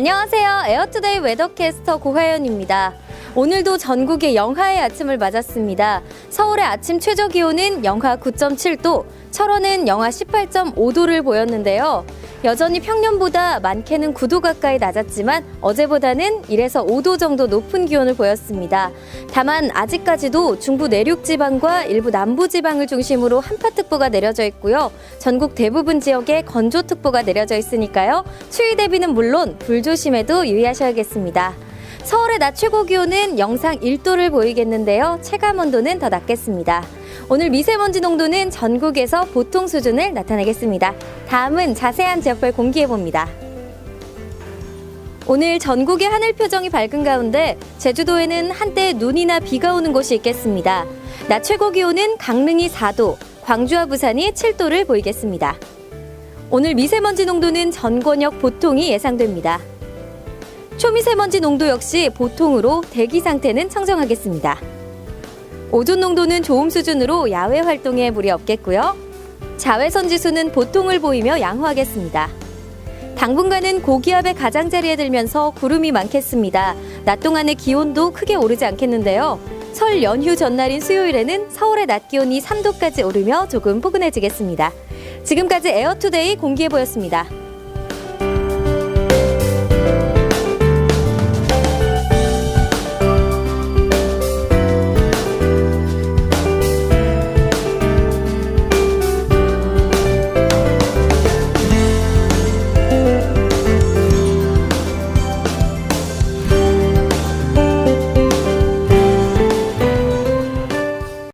안녕하세요. 에어투데이 웨더캐스터 고하연입니다. 오늘도 전국의 영하의 아침을 맞았습니다. 서울의 아침 최저 기온은 영하 9.7도, 철원은 영하 18.5도를 보였는데요. 여전히 평년보다 많게는 9도 가까이 낮았지만 어제보다는 1에서 5도 정도 높은 기온을 보였습니다. 다만 아직까지도 중부 내륙 지방과 일부 남부 지방을 중심으로 한파특보가 내려져 있고요. 전국 대부분 지역에 건조특보가 내려져 있으니까요. 추위 대비는 물론 불조심에도 유의하셔야겠습니다. 서울의 낮 최고 기온은 영상 1도를 보이겠는데요. 체감 온도는 더 낮겠습니다. 오늘 미세먼지 농도는 전국에서 보통 수준을 나타내겠습니다. 다음은 자세한 지역별 공기해 봅니다. 오늘 전국의 하늘 표정이 밝은 가운데 제주도에는 한때 눈이나 비가 오는 곳이 있겠습니다. 낮 최고 기온은 강릉이 4도, 광주와 부산이 7도를 보이겠습니다. 오늘 미세먼지 농도는 전 권역 보통이 예상됩니다. 초미세먼지 농도 역시 보통으로 대기 상태는 청정하겠습니다. 오존 농도는 좋음 수준으로 야외 활동에 무리 없겠고요. 자외선 지수는 보통을 보이며 양호하겠습니다. 당분간은 고기압의 가장자리에 들면서 구름이 많겠습니다. 낮 동안의 기온도 크게 오르지 않겠는데요. 설 연휴 전날인 수요일에는 서울의 낮 기온이 3도까지 오르며 조금 포근해지겠습니다. 지금까지 에어투데이 공기해 보였습니다.